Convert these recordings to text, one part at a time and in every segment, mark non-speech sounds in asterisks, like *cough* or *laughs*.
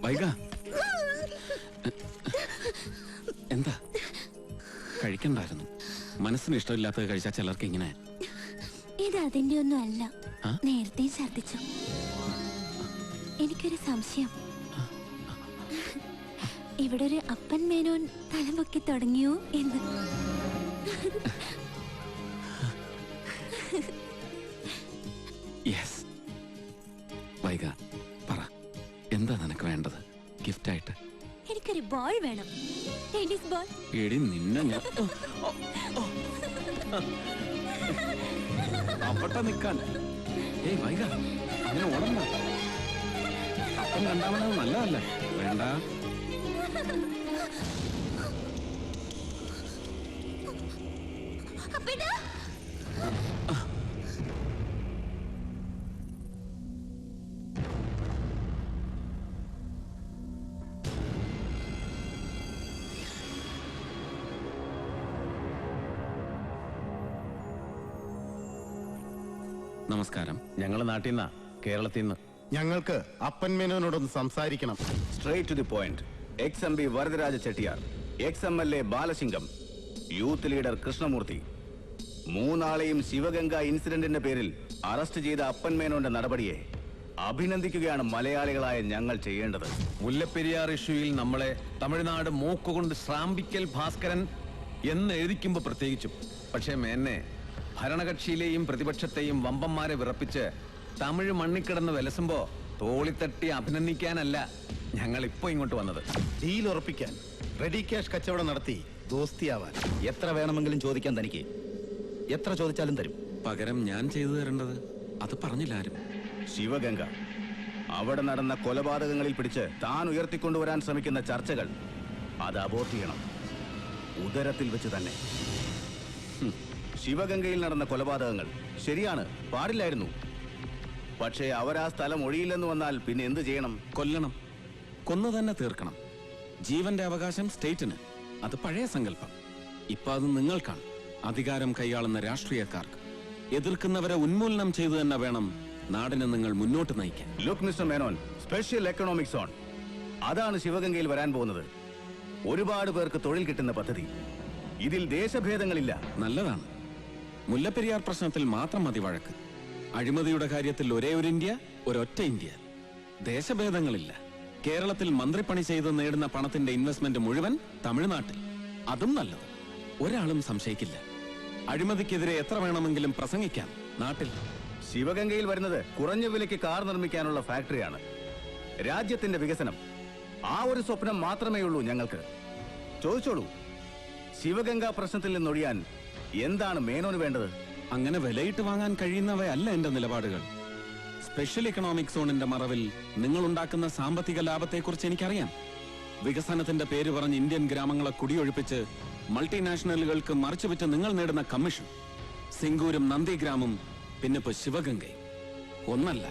വൈക എന്താ? കഴിക്കണ്ടായിരുന്നു. മനസ്സിന് ഇഷ്ടമില്ലാത്തത് കഴിച്ചാൽ ചിലർക്ക് ഇങ്ങനെ. ഇത് അതിന്റെ ഒന്നും അല്ല? നേരത്തെ ഛർദിച്ചു എനിക്കൊരു സംശയം. ഇവിടെ ഒരു അപ്പൻ മേനോൻ തലമുക്കി തുടങ്ങിയോ എന്ന്. വേണം. Tennis ball. എടി നിന്നെ ഞാൻ അവിടെ നിൽക്കാൻ ഏയ് വൈക. അങ്ങനെ ഓടണ്ട. അപ്പം രണ്ടാമത് നല്ലതല്ലേ. വേണ്ട. അപ്പേട്ടാ നമസ്കാരം. ഞങ്ങൾ നാട്ടിൽ നിന്നാ? കേരളത്തിൽ നിന്ന്? ഞങ്ങൾക്ക് അപ്പൻ മേനോനോടൊന്ന് സംസാരിക്കണം. Straight to the point ex M P Varadaraja Chettiar. Ex M L A Balasingam youth leader Krishnamurthy. മൂന്നാളെയും Sivaganga ഇൻസിഡന്റിന്റെ പേരിൽ അറസ്റ്റ് ചെയ്ത അപ്പൻ മേനോന്റെ നടപടിയെ അഭിനന്ദിക്കുകയാണ് മലയാളികളായ ഞങ്ങൾ ചെയ്യേണ്ടത്. മുല്ലപ്പെരിയാർ ഇഷ്യൂയിൽ നമ്മളെ തമിഴ്നാട് മൂക്കുകൊണ്ട് ശ്രാമ്പിക്കൽ ഭാസ്കരൻ എന്ന് എഴുതിക്കുമ്പോ പ്രത്യേകിച്ചും. പക്ഷേ മേന്നെ ഭരണകക്ഷിയിലെയും പ്രതിപക്ഷത്തെയും വമ്പന്മാരെ വിറപ്പിച്ച് തമിഴ് മണ്ണിക്കിടന്ന് വിലസുമ്പോ തോളിത്തട്ടി അഭിനന്ദിക്കാനല്ല ഞങ്ങൾ ഇപ്പൊ ഇങ്ങോട്ട് വന്നത്. ഡീൽ ഉറപ്പിക്കാൻ റെഡി ക്യാഷ് കച്ചവടം നടത്തി ദോസ്തിയാവാൻ. എത്ര വേണമെങ്കിലും ചോദിക്കാൻ തനിക്ക്. എത്ര ചോദിച്ചാലും തരും. പകരം ഞാൻ ചെയ്തു തരേണ്ടത് അത് പറഞ്ഞില്ല ആരും. ശിവഗംഗ അവിടെ നടന്ന കൊലപാതകങ്ങളിൽ പിടിച്ച് താൻ ഉയർത്തിക്കൊണ്ടുവരാൻ ശ്രമിക്കുന്ന ചർച്ചകൾ അത് അബോർട്ട് ചെയ്യണം. ഉദരത്തിൽ വെച്ച് തന്നെ. ശിവഗംഗയിൽ നടന്ന കൊലപാതകങ്ങൾ. ശരിയാണ് പാടില്ലായിരുന്നു. പക്ഷേ അവരാ സ്ഥലം ഒഴിയില്ലെന്ന് വന്നാൽ പിന്നെ എന്ത് ചെയ്യണം? കൊല്ലണം. കൊന്നു തന്നെ തീർക്കണം. ജീവന്റെ അവകാശം സ്റ്റേറ്റിന്. അത് പഴയ സങ്കല്പം. ഇപ്പൊ അത് നിങ്ങൾക്കാണ്. അധികാരം കൈയാളുന്ന രാഷ്ട്രീയക്കാർക്ക്. എതിർക്കുന്നവരെ ഉന്മൂലനം ചെയ്തു തന്നെ വേണം നാടിനെ നിങ്ങൾ മുന്നോട്ട് നയിക്കാൻ. Look Mr Menon special economic zone അതാണ് ശിവഗംഗയിൽ വരാൻ പോകുന്നത്. ഒരുപാട് പേർക്ക് തൊഴിൽ കിട്ടുന്ന പദ്ധതി. ഇതിൽ ദേശഭേദങ്ങളില്ല. നല്ലതാണ്. മുല്ലപ്പെരിയാർ പ്രശ്നത്തിൽ മാത്രം മതി വഴക്ക്. അഴിമതിയുടെ കാര്യത്തിൽ ഒരേ ഒരു ഇന്ത്യ ഒരൊറ്റ ഇന്ത്യ. ദേശഭേദങ്ങളില്ല. കേരളത്തിൽ മന്ത്രിപ്പണി ചെയ്ത് നേടുന്ന പണത്തിന്റെ ഇൻവെസ്റ്റ്മെന്റ് മുഴുവൻ തമിഴ്നാട്ടിൽ. അതും നല്ലത്. ഒരാളും സംശയിക്കില്ല. അഴിമതിക്കെതിരെ എത്ര വേണമെങ്കിലും പ്രസംഗിക്കാം. നാട്ടിൽ. ശിവഗംഗയിൽ വരുന്നത് കുറഞ്ഞ വിലയ്ക്ക് കാർ നിർമ്മിക്കാനുള്ള ഫാക്ടറിയാണ്. രാജ്യത്തിന്റെ വികസനം. ആ ഒരു സ്വപ്നം മാത്രമേ ഉള്ളൂ ഞങ്ങൾക്ക്. ചോദിച്ചോളൂ. ശിവഗംഗ പ്രശ്നത്തിൽ നിന്നൊഴിയാൻ എന്താണ് മേനോന് വേണ്ടത്? അങ്ങനെ വിലയിട്ട് വാങ്ങാൻ കഴിയുന്നവയല്ല എന്റെ നിലപാടുകൾ. സ്പെഷ്യൽ ഇക്കണോമിക് സോണിന്റെ മറവിൽ നിങ്ങൾ ഉണ്ടാക്കുന്ന സാമ്പത്തിക ലാഭത്തെക്കുറിച്ച് എനിക്കറിയാം. വികസനത്തിന്റെ പേര് പറഞ്ഞ് ഇന്ത്യൻ ഗ്രാമങ്ങളെ കുടിയൊഴിപ്പിച്ച് മൾട്ടിനാഷണലുകൾക്ക് മറിച്ചുവിറ്റ് നിങ്ങൾ നേടുന്ന കമ്മീഷൻ സിംഗൂരും നന്ദിഗ്രാമും പിന്നിപ്പോ ശിവഗംഗയും. ഒന്നല്ല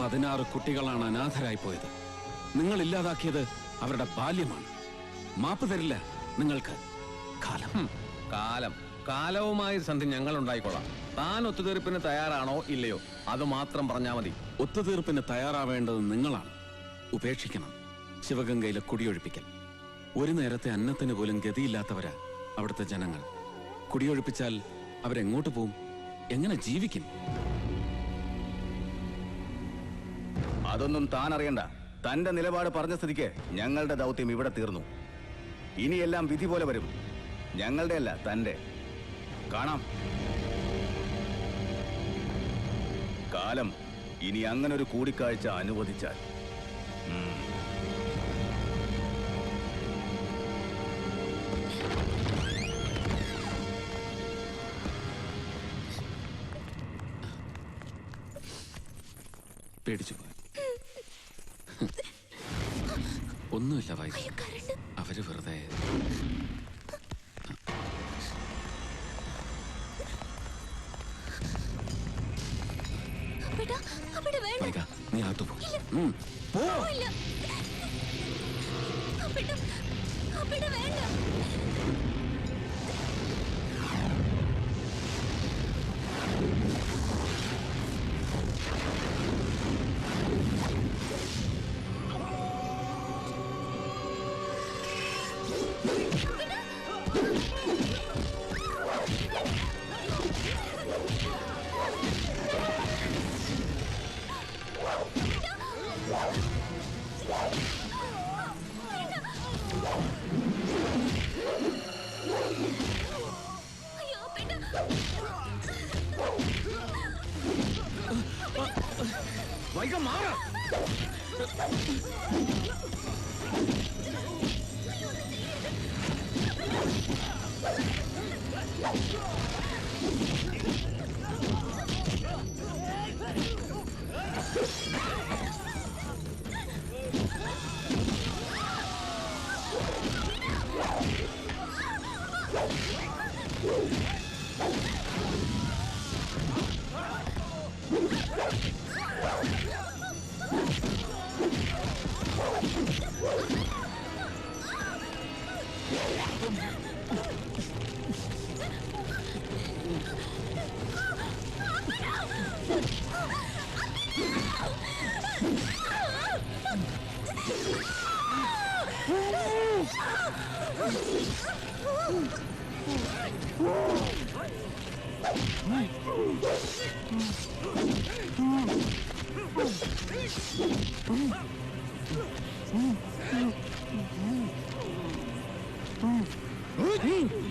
പതിനാറ് കുട്ടികളാണ് അനാഥരായി പോയത്. നിങ്ങൾ ഇല്ലാതാക്കിയത് അവരുടെ ബാല്യമാണ്. മാപ്പ് തരില്ല നിങ്ങൾക്ക്. കാലം. കാലം. കാലവുമായി സന്ധി ഞങ്ങൾ ഉണ്ടായിക്കോളാം താൻ ഒത്തുതീർപ്പിന് തയ്യാറാണോ ഇല്ലയോ? അത് മാത്രം പറഞ്ഞാൽ മതി. ഒത്തുതീർപ്പിന് തയ്യാറാവേണ്ടത് നിങ്ങളാണ്. ഉപേക്ഷിക്കണം. ശിവഗംഗയിലെ കുടിയൊഴിപ്പിക്കൽ. ഒരു നേരത്തെ അന്നത്തിന് പോലും ഗതിയില്ലാത്തവരാ അവിടുത്തെ ജനങ്ങൾ. കുടിയൊഴിപ്പിച്ചാൽ അവരെങ്ങോട്ട് പോവും? എങ്ങനെ ജീവിക്കും? അതൊന്നും താൻ അറിയണ്ട. തന്റെ നിലപാട് പറഞ്ഞ സ്ഥിതിക്ക് ഞങ്ങളുടെ ദൗത്യം ഇവിടെ തീർന്നു. ഇനിയെല്ലാം വിധി പോലെ വരും. ഞങ്ങളുടെ അല്ല തന്റെ. കാണാം. കാലം ഇനി അങ്ങനൊരു കൂടിക്കാഴ്ച അനുവദിച്ചാൽ. പേടിച്ചു പോയി. ഒന്നുമില്ല വൈകി അവർ വെറുതെ പോ ഉം, പോ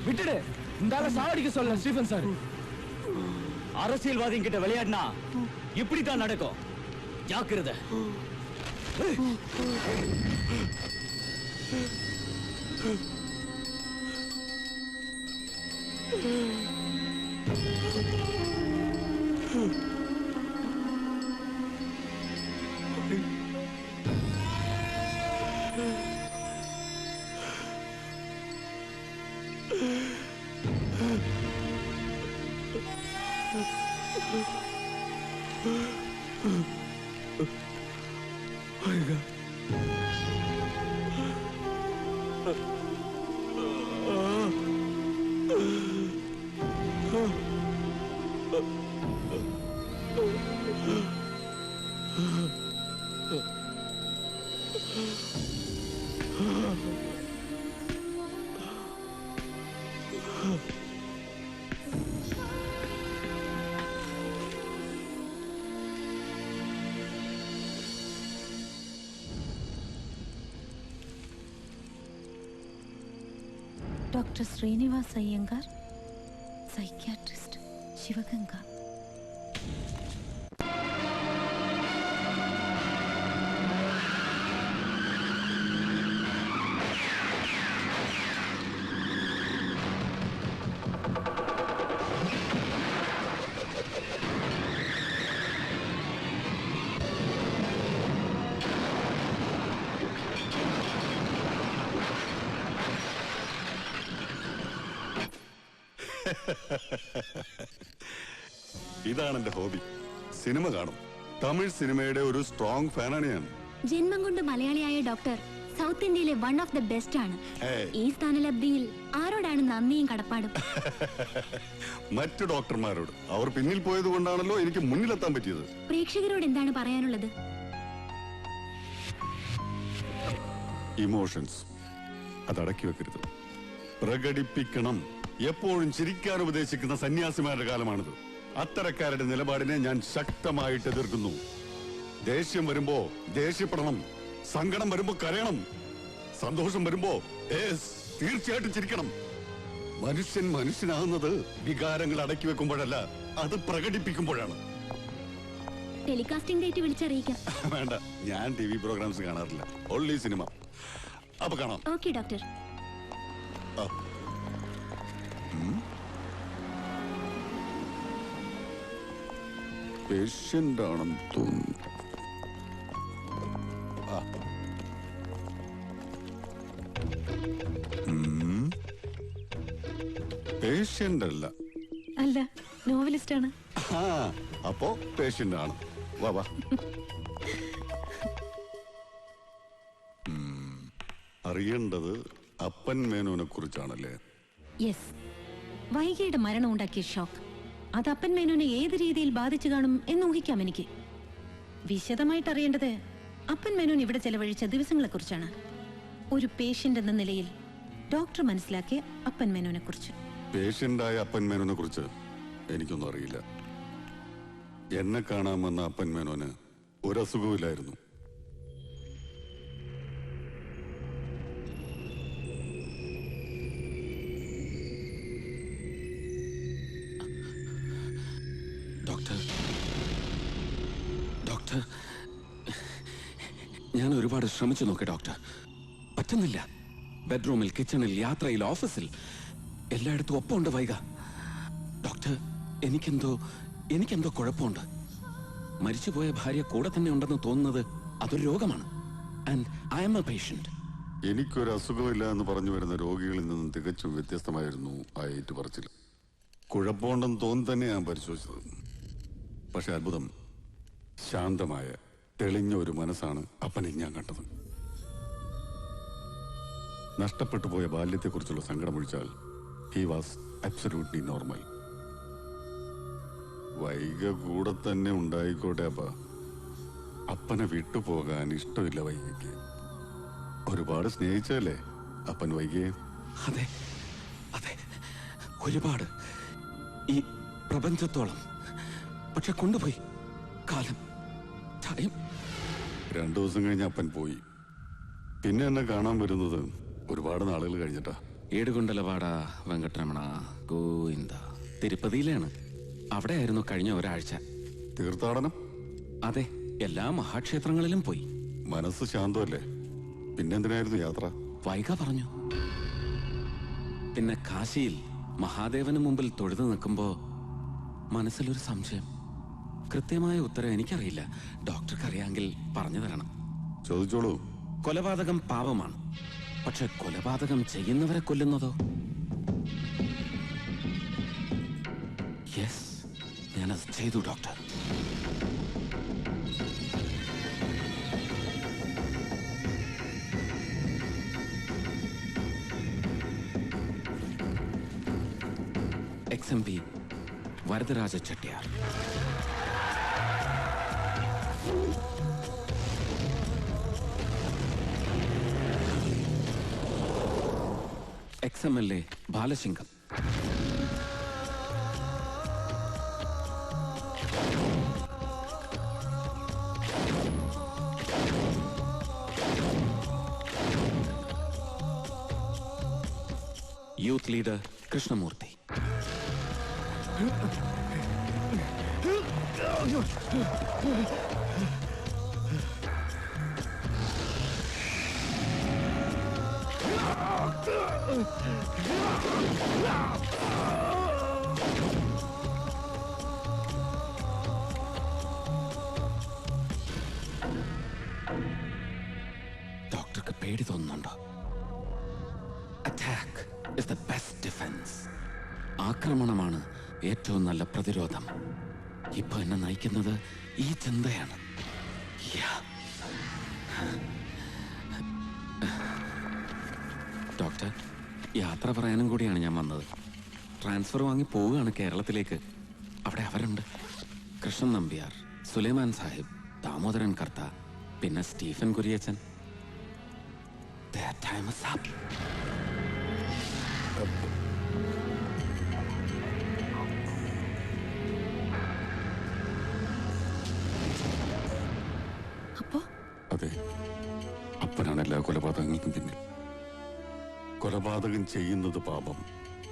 விட்டுடு. இந்த சாவடிக்க சொல்ல ஸ்டீஃபன் சார். அரசியல்வாதி கிட்ட விளையாடினா இப்படித்தான் நடக்கும். ஜாக்கிரதை. Doctor Srinivas Iyengar psychiatrist Sivaganga. *laughs* ഇതാണ് എന്റെ ഹോബി. സിനിമ കാണും. തമിഴ് സിനിമയുടെ ഒരു സ്ട്രോങ് ഫാനാണ് ഞാൻ. ജന്മം കൊണ്ട് മലയാളിയായ ഡോക്ടർ സൗത്ത് ഇന്ത്യയിലെ വൺ ഓഫ് ദ ബെസ്റ്റ് ആണ്. ഈ സ്ഥാനലബ്ധിയിൽ ആരോടാണ് നന്ദിയും കടപ്പാടും? *laughs* മറ്റു ഡോക്ടർമാരോട് അവർ പിന്നിൽ പോയത് കൊണ്ടാണല്ലോ എനിക്ക് മുന്നിലെത്താൻ പറ്റിയത്. പ്രേക്ഷകരോട് എന്താണ് പറയാനുള്ളത്? ഇമോഷൻസ് അതടക്കി വെക്കരുത്. പ്രകടിപ്പിക്കണം. എപ്പോഴും ചിരിക്കാൻ ഉപദേശിക്കുന്ന സന്യാസിമാരുടെ കാലമാണിത്. അത്തരക്കാരുടെ നിലപാടിനെ ഞാൻ ശക്തമായിട്ട് എതിർക്കുന്നു. ദേഷ്യം വരുമ്പോ ദേഷ്യപ്പെടണം. സങ്കടം വരുമ്പോ കരയണം. സന്തോഷം വരുമ്പോ തീർച്ചയായിട്ടും ചിരിക്കണം. മനുഷ്യൻ മനുഷ്യനാകുന്നത് വികാരങ്ങൾ അടക്കി വെക്കുമ്പോഴല്ല അത് പ്രകടിപ്പിക്കുമ്പോഴാണ്. ടെലികാസ്റ്റിംഗ് ഡേറ്റ് വിളിച്ചറിയിക്കാം. വേണ്ട ഞാൻ ടി വി പ്രോഗ്രാംസ് കാണാറില്ല. Only cinema. അപ്പൊ കാണാം. Okay doctor. പേഷ്യന്റ് ആണെന്ന് തോന്നുന്നു. ആ. ഉം. പേഷ്യന്റ് അല്ല അല്ല നോവലിസ്റ്റ് ആണ് ആ അപ്പോ പേഷ്യന്റ് ആണ് വാ വാ. ഉം. അറിയേണ്ടത് അപ്പൻ മേനോനെ കുറിച്ചാണല്ലേ യെസ് വൈകിയുടെ മരണം ഉണ്ടാക്കിയ ഷോക്ക്. അത് അപ്പൻ മേനോനെ ഏത് രീതിയിൽ ബാധിച്ചു കാണും എന്ന് ഊഹിക്കാം എനിക്ക്. വിശദമായിട്ട് അറിയേണ്ടത് അപ്പൻ മേനോൻ ഇവിടെ ചെലവഴിച്ച ദിവസങ്ങളെ കുറിച്ചാണ് ഒരു പേഷ്യന്റ് എന്ന നിലയിൽ ഡോക്ടർ മനസ്സിലാക്കിയ അപ്പൻ മേനോനെ കുറിച്ച് പേഷ്യന്റായ അപ്പൻ മേനോനെ കുറിച്ച് എനിക്കൊന്നും അറിയില്ല. എന്നെ കാണാമെന്ന അപ്പൻ മേനോന് ഒരസുഖമില്ലായിരുന്നു ഞാൻ ഒരുപാട് ശ്രമിച്ചു നോക്കി ഡോക്ടർ. പറ്റുന്നില്ല. ബെഡ്റൂമിൽ കിച്ചണിൽ യാത്രയിൽ ഓഫീസിൽ. എല്ലായിടത്തും ഒപ്പമുണ്ട് വൈക ഡോക്ടർ എനിക്കെന്തോ എനിക്കെന്തോ കുഴപ്പമുണ്ട്. മരിച്ചുപോയ ഭാര്യ കൂടെ തന്നെ ഉണ്ടെന്ന് തോന്നുന്നത് അതൊരു രോഗമാണ്. ആൻഡ് ഐ എം പേഷ്യന്റ് എനിക്കൊരു അസുഖമില്ല എന്ന് പറഞ്ഞു വരുന്ന രോഗികളിൽ നിന്നും തികച്ചും വ്യത്യസ്തമായിരുന്നു ആ ഏറ്റുപറച്ചിൽ. കുഴപ്പമുണ്ടെന്ന് തോന്നി തന്നെ ഞാൻ പരിശോധിച്ചത്. പക്ഷെ അത്ഭുതം ശാന്തമായ തെളിഞ്ഞ ഒരു മനസ്സാണ് അപ്പനിൽ ഞാൻ കണ്ടത്. നഷ്ടപ്പെട്ടു പോയ ബാല്യത്തെക്കുറിച്ചുള്ള സങ്കടമൊഴിച്ചാൽ ഹി വാസ് അബ്സല്യൂട്ട്ലി നോർമൽ വൈക കൂടെ തന്നെ ഉണ്ടായിക്കോട്ടെ അപ്പ. അപ്പനെ വിട്ടുപോകാൻ ഇഷ്ടമില്ല വൈകയ്ക്ക് ഒരുപാട് സ്നേഹിച്ചല്ലേ അപ്പൻ വൈകിയെ? അതെ അതെ. ഒരുപാട്. ഈ പ്രപഞ്ചത്തോളം. പക്ഷെ കൊണ്ടുപോയി. കാലം. ടൈം. രണ്ടു ദിവസം കഴിഞ്ഞ് അപ്പൻ പോയി. പിന്നെ എന്നെ കാണാൻ വരുന്നത് ഒരുപാട് നാളുകൾ കഴിഞ്ഞിട്ടാ. ഏടുകൊണ്ടലവാട വെങ്കട്ടരമണ. ഗോവിന്ദ. തിരുപ്പതിയിലാണ്. അവിടെ ആയിരുന്നു കഴിഞ്ഞ ഒരാഴ്ച. തീർത്ഥാടനം? അതെ എല്ലാ മഹാക്ഷേത്രങ്ങളിലും പോയി. മനസ്സ് ശാന്തമല്ലേ? പിന്നെന്തിനായിരുന്നു യാത്ര? വൈക പറഞ്ഞു. പിന്നെ കാശിയിൽ മഹാദേവന് മുമ്പിൽ തൊഴുതു നിൽക്കുമ്പോ മനസ്സിലൊരു സംശയം. കൃത്യമായ ഉത്തരം എനിക്കറിയില്ല. ഡോക്ടർക്ക് അറിയാമെങ്കിൽ പറഞ്ഞു തരണം. ചോദിച്ചോളൂ. കൊലപാതകം പാപമാണ്. പക്ഷെ കൊലപാതകം ചെയ്യുന്നവരെ കൊല്ലുന്നതോ? യെസ് ഞാനത് ചെയ്തു doctor. Ex M P Varadaraja Chettiar. Ex M L A Balasingam youth leader Krishnamurthy ഡോക്ടർക്ക് പേടി തോന്നുന്നുണ്ടോ? Attack is the best defence ആക്രമണമാണ് ഏറ്റവും നല്ല പ്രതിരോധം. ഇപ്പൊ എന്നെ നയിക്കുന്നത് ഈ ചിന്തയാണ്. ഡോക്ടർ യാത്ര പറയാനും കൂടിയാണ് ഞാൻ വന്നത്. ട്രാൻസ്ഫർ വാങ്ങി പോവുകയാണ് കേരളത്തിലേക്ക്. അവിടെ അവരുണ്ട്. കൃഷ്ണൻ നമ്പ്യാർ സുലൈമാൻ സാഹിബ് ദാമോദരൻ കർത്ത പിന്നെ Stephen Kuriachan. That time is up. കൊലപാതകം ചെയ്യുന്നത് പാപം.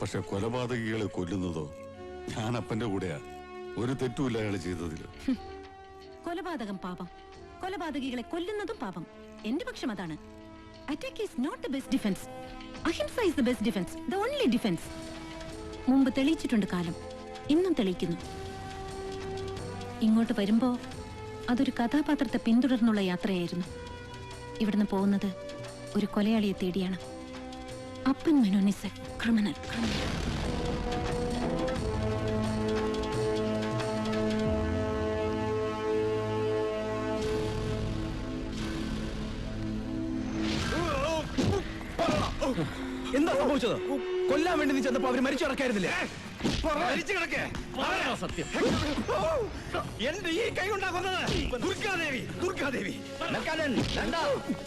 പക്ഷെ കൊലപാതകികളെ കൊല്ലുന്നതോ? ഞാൻ അപ്പന്റെ കൂടെയാ. ഒരു തെറ്റുമില്ല അയാൾ ചെയ്തതിൽ. കൊലപാതകം പാപം. കൊലപാതകികളെ കൊല്ലുന്നതും പാപം. എന്റെ പക്ഷം അതാണ്. Attack is not the best defence ahimsa is the best defence the only defence മുമ്പ് തെളിയിച്ചിട്ടുണ്ട് കാലം. ഇന്നും തെളിയിക്കുന്നു. ഇങ്ങോട്ട് വരുമ്പോ അതൊരു കഥാപാത്രത്തെ പിന്തുടർന്നുള്ള യാത്രയായിരുന്നു. ഇവിടുന്ന് പോകുന്നത് ഒരു കൊലയാളിയെ തേടിയാണ്. അപ്പൻ മെനോനിസ് ക്രിമിനൽ ക്രിമിനൽ. എന്താ സംഭവിച്ചത്? കൊല്ലാൻ വേണ്ടി നീ ചെന്നപ്പോ അവർ മരിച്ചു കിടക്കായിരുന്നില്ലേ സത്യം. എന്റെ ഈ കൈ കൊണ്ടാ കൊന്നത്. ദുർഗാദേവി ദുർഗാദേവി.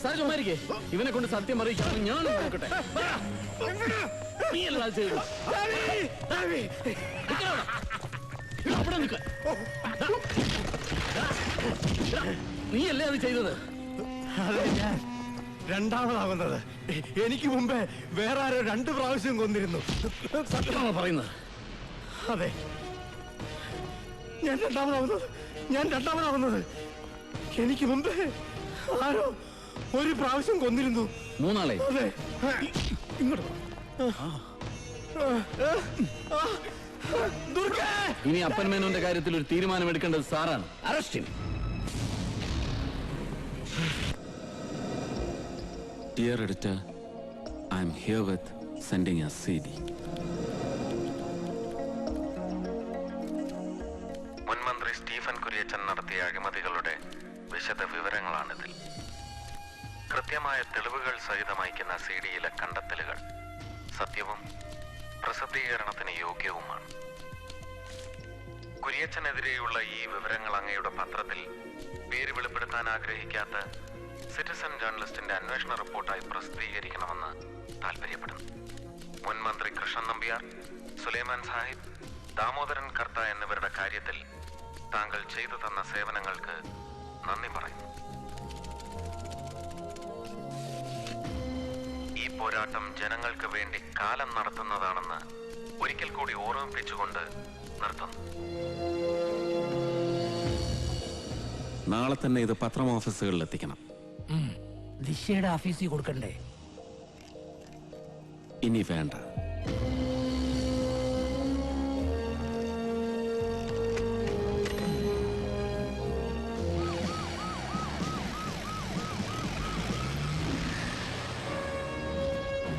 സഹജമായിരിക്കേ ഇവനെ കൊണ്ട് സത്യം അറിയിക്കാൻ ഞാൻ നോക്കട്ടെ. നീ അല്ല അത് ചെയ്തത്. നിക്കടാ അവിടെ. നിൽക്ക അവിടെ നീ അല്ലേ അത് ചെയ്തത്? അതെ ഞാൻ രണ്ടാമതാകുന്നത്. എനിക്ക് മുമ്പേ വേറെ ആരോ രണ്ട് പ്രാവശ്യം കൊന്നിരുന്നു. സത്യമാണോ പറയുന്നത്? അതെ. ഞാൻ രണ്ടാമതാവുന്നത് ഞാൻ രണ്ടാമതാവുന്നത്. എനിക്ക് മുമ്പേ ആരോ ഒരു പ്രാവശ്യം കൊന്നിരുന്നു. മൂന്നാളെ. അതെ. ഇങ്ങോട്ട് ഇനി അപ്പൻ മേനോന്റെ കാര്യത്തിൽ ഒരു തീരുമാനം എടുക്കേണ്ടത് സാറാണ്. Arrest dear editor I am here with sending a C D Kuriachan നടത്തിയ അഴിമതികളുടെ വിശദ വിവരങ്ങളാണിതിൽ. കൃത്യമായ തെളിവുകൾ സഹിതം സി ഡിയിലെ കണ്ടെത്തലുകൾ സത്യവും പ്രസിദ്ധീകരണത്തിന് യോഗ്യവുമാണ്. കുര്യച്ചനെതിരെയുള്ള ഈ വിവരങ്ങൾ അങ്ങയുടെ പത്രത്തിൽ പേര് വെളിപ്പെടുത്താൻ ആഗ്രഹിക്കാത്ത സിറ്റിസൺ ജേർണലിസ്റ്റിന്റെ അന്വേഷണ റിപ്പോർട്ടായി പ്രസിദ്ധീകരിക്കണമെന്ന് താല്പര്യപ്പെടുന്നു മുൻമന്ത്രി കൃഷ്ണൻ നമ്പ്യാർ സുലൈമാൻ സാഹിബ് ദാമോദരൻ കർത്ത എന്നിവരുടെ കാര്യത്തിൽ താങ്കൾ ചെയ്തു തന്ന സേവനങ്ങൾക്ക് നന്ദി പറയുന്നു. ഈ പോരാട്ടം ജനങ്ങൾക്ക് വേണ്ടി കാലം നടത്തുന്നതാണെന്ന് ഒരിക്കൽ കൂടി ഓർമ്മിപ്പിച്ചുകൊണ്ട് നിർത്തുന്നു. നാളെ തന്നെ ഇത് പത്രം ഓഫീസുകളിൽ എത്തിക്കണം. ദിശയുടെ ഓഫീസിൽ കൊടുക്കണ്ടേ? ഇനി വേണ്ട.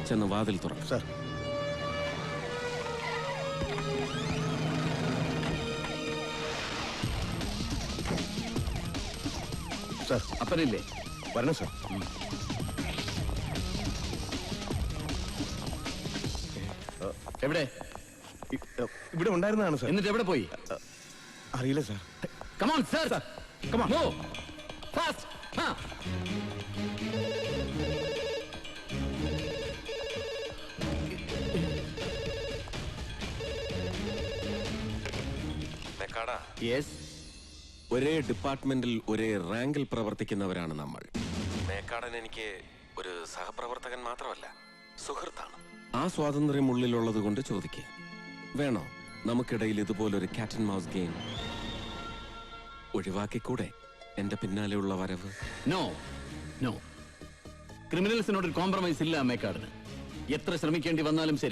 ചെന്ന് വാതിൽ തുറക്കും. സാർ. സാർ. അപ്പനില്ലേ? വരണം സാർ. എവിടെ? ഇവിടെ ഉണ്ടായിരുന്നതാണ് സാർ. എന്നിട്ട് എവിടെ പോയി? അറിയില്ല sir. Come on sir come on മെക്കാഡ yes ഒരേ ഡിപ്പാർട്ട്മെന്റിൽ ഒരേ റാങ്കിൽ പ്രവർത്തിക്കുന്നവരാണ് നമ്മൾ. മേക്കാടൻ എനിക്ക് ഒരു സഹപ്രവർത്തകൻ മാത്രമല്ല സുഹൃത്താണ്. ആ സ്വാതന്ത്ര്യം ഉള്ളിലുള്ളത് കൊണ്ട് ചോദിക്കുക വേണോ? നമുക്കിടയിൽ ഇതുപോലൊരു കാറ്റ് ആൻഡ് മൗസ് ഗെയിം ഒഴിവാക്കിക്കൂടെ? എന്റെ പിന്നാലെയുള്ള വരവ്? നോ നോ ക്രിമിനൽസിനോട് കോംപ്രമൈസ് ഇല്ല മേക്കാടിന്. എത്ര ശ്രമിക്കേണ്ടി വന്നാലും ശരി.